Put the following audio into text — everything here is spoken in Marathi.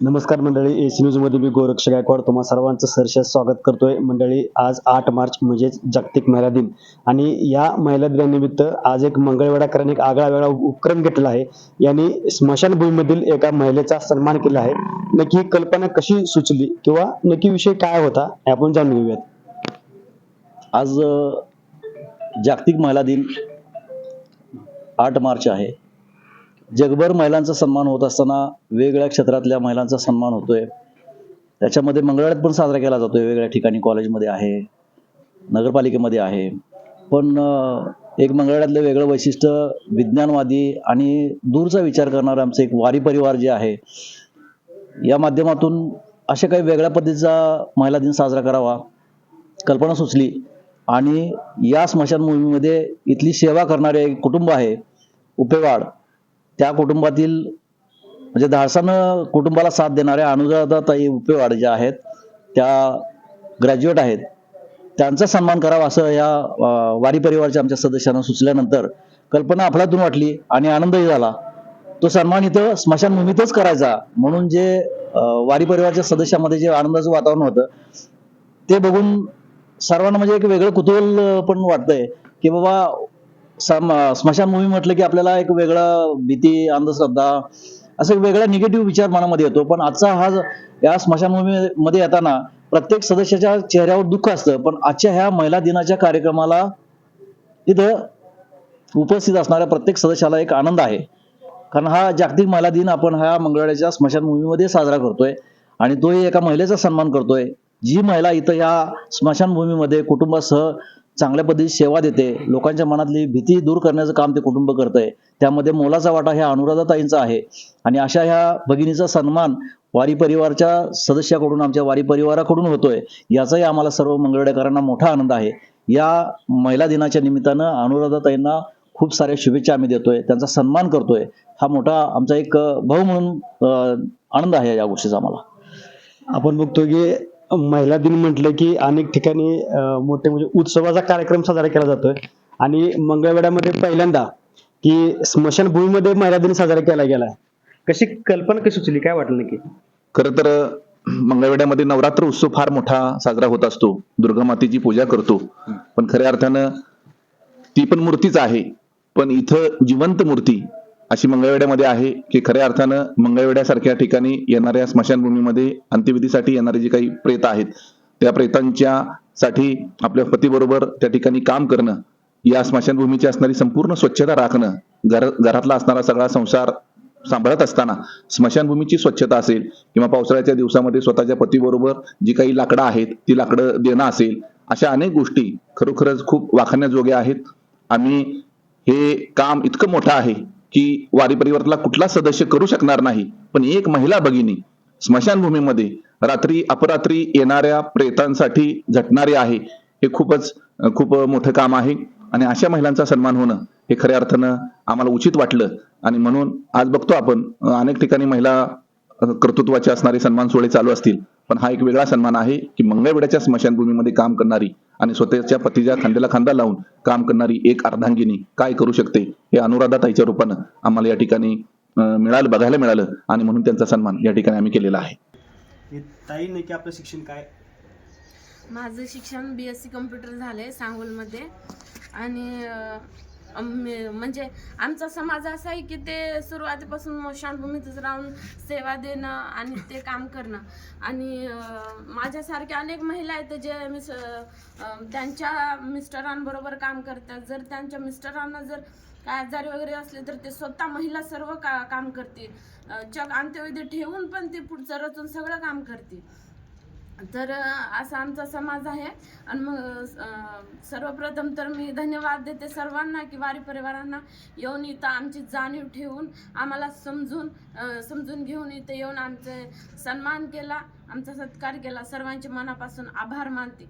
नमस्कार मंडळी एसी न्यूजमध्ये मी गोरक्ष गायकवाड तुम्हा सर्वांचं सहर्ष स्वागत करतोय. मंडळी आज आठ मार्च म्हणजेच जागतिक महिला दिन. आणि या महिला दिनानिमित्त आज एक मंगळवेढाकरांनी एक आगळा वेगळा उपक्रम घेतला आहे. यांनी स्मशानभूमीमधील एका महिलेचा सन्मान केला आहे. नक्की ही कल्पना कशी सुचली किंवा नक्की विषय काय होता हे आपण जाणून घेऊयात. आज जागतिक महिला दिन आठ मार्च आहे. जगभर महिलांचा सन्मान होत असताना वेगवेगळ्या क्षेत्रातल्या महिलांचा सन्मान होतोय. त्याच्यामध्ये मंगळवारात पण साजरा केला जातोय. वेगवेगळ्या ठिकाणी कॉलेजमध्ये आहे नगरपालिकेमध्ये आहे. पण एक मंगळवारातलं वेगळं वैशिष्ट्य विज्ञानवादी आणि दूरचा विचार करणारं आमचं एक वारी परिवार जे आहे या माध्यमातून अशा काही वेगळ्या पद्धतीचा महिला दिन साजरा करावा कल्पना सुचली. आणि या स्मशानभूमीमध्ये इथली सेवा करणारे एक कुटुंब आहे उपेवाड. त्या कुटुंबातील म्हणजे धाडसानं कुटुंबाला साथ देणाऱ्या अनुराधाताई उपेवाड ज्या आहेत त्या ग्रॅज्युएट आहेत. त्यांचा सन्मान करावा असं या वारी परिवारच्या आमच्या सदस्यांना सुचल्यानंतर कल्पना अफलातून वाटली आणि आनंदही झाला. तो सन्मान इथं स्मशानभूमीतच करायचा म्हणून जे वारी परिवारच्या सदस्यामध्ये जे आनंदाचं वातावरण होतं ते बघून सर्वांना म्हणजे एक वेगळं कुतूहल पण वाटतंय की बाबा स्मशान मूवी म्हटलं की आपल्याला एक वेगळा भीती अंधश्रद्धा असं एक वेगळा निगेटिव्ह विचार मनामध्ये येतो. पण आजचा हा या स्मशानभूमी मध्ये येताना प्रत्येक सदस्याच्या चेहऱ्यावर दुःख असतं. पण आजच्या ह्या महिला दिनाच्या कार्यक्रमाला तिथं उपस्थित असणाऱ्या प्रत्येक सदस्याला एक आनंद आहे. कारण हा जागतिक महिला दिन आपण ह्या मंगळवाड्याच्या स्मशानभूमीमध्ये साजरा करतोय. आणि तोही एका महिलेचा सन्मान करतोय. जी महिला इथं या स्मशानभूमीमध्ये कुटुंबासह चांगल्या पद्धतीची सेवा देते. लोकांच्या मनातली भीती दूर करण्याचं काम ते कुटुंब करतंय. त्यामध्ये मोलाचा वाटा ह्या अनुराधाताईंचा आहे. आणि अशा ह्या भगिनीचा सन्मान वारी परिवारच्या सदस्याकडून आमच्या वारी परिवाराकडून होतोय. याचाही आम्हाला सर्व मंगळवेढेकरांना मोठा आनंद आहे. या महिला दिनाच्या निमित्तानं अनुराधाताईंना खूप साऱ्या शुभेच्छा आम्ही देतोय. त्यांचा सन्मान करतोय. हा मोठा आमचा एक भाऊ म्हणून आनंद आहे या गोष्टीचा आम्हाला. आपण बघतो की महिला दिन म्हटलं की अनेक ठिकाणी मोठे म्हणजे उत्सवाचा कार्यक्रम साजरा केला जातोय. आणि मंगळवेड्यामध्ये पहिल्यांदा की स्मशानभूमीमध्ये महिला दिन साजरा केला गेलाय. कशी कल्पना कशी सुचली? काय वाटलं की खर तर मंगळवेड्यामध्ये नवरात्र उत्सव फार मोठा साजरा होत असतो. दुर्गा मातेची पूजा करतो. पण खऱ्या अर्थानं ती पण मूर्तीच आहे. पण इथं जिवंत मूर्ती अशी मंगळवेड्यामध्ये आहे की खऱ्या अर्थानं मंगळवेड्यासारख्या ठिकाणी येणाऱ्या स्मशानभूमीमध्ये अंत्यविधीसाठी येणारे जे काही प्रेत आहेत त्या प्रेतांच्या साठी आपल्या पतीबरोबर त्या ठिकाणी काम करणं या स्मशानभूमीची असणारी संपूर्ण स्वच्छता राखणं घर घरातला असणारा सगळा संसार सांभाळत असताना स्मशानभूमीची स्वच्छता असेल किंवा पावसाळ्याच्या दिवसामध्ये स्वतःच्या पतीबरोबर जी काही लाकडं आहेत ती लाकडं देणं असेल अशा अनेक गोष्टी खरोखरच खूप वाखाण्याजोग्या आहेत. आम्ही हे काम इतकं मोठं आहे की वारी परिवर्तला कुठला सदस्य करू शकणार नाही. पण एक महिला भगिनी स्मशानभूमीमध्ये रात्री अपरात्री येणाऱ्या प्रेतांसाठी झटणारे आहे हे खूपच खूप मोठं काम आहे. आणि अशा महिलांचा सन्मान होणं हे खऱ्या अर्थानं आम्हाला उचित वाटलं. आणि म्हणून आज बघतो आपण अनेक ठिकाणी महिला कर्तृत्वाचे असणारे सन्मान सोहळे चालू असतील. पण हा एक वेगळा सन्मान आहे की मंगळवेड्याच्या स्मशानभूमीमध्ये काम करणारी आणि स्वतःच्या पतीच्या खांद्याला खांदा लावून काम करणारी एक अर्धांगिनी काय करू शकते? हे अनुराधाताईच्या रूपानं आम्हाला या ठिकाणी मिळालं बघायला मिळालं आणि म्हणून त्यांचा सन्मान या ठिकाणी आम्ही केलेला आहे. ताई नक्की आपलं शिक्षण काय? माझं शिक्षण बी एस सी कम्प्युटर झालं आहे सांगोलमध्ये. आणि म्हणजे आमचा समाज असा आहे की ते सुरुवातीपासून शांतभूमीतच राहून सेवा देणं आणि ते काम करणं. आणि माझ्यासारख्या अनेक महिला आहेत जे मिस त्यांच्या मिस्टरांबरोबर काम करतात. जर त्यांच्या मिस्टरांना जर काय आजारी वगैरे असले तर ते स्वतः महिला सर्व का काम करते चक जग अंत्यविधी ठेवून पण ते पुढचं रचून सगळं काम करते तर असा आमचा समाज आहे. आणि मग सर्वप्रथम तर मी धन्यवाद देते सर्वांना की वारी परिवारांना येऊन इथं आमची जाणीव ठेवून आम्हाला समजून समजून घेऊन इथं येऊन आमचे सन्मान केला आमचा सत्कार केला. सर्वांचे मनापासून आभार मानते.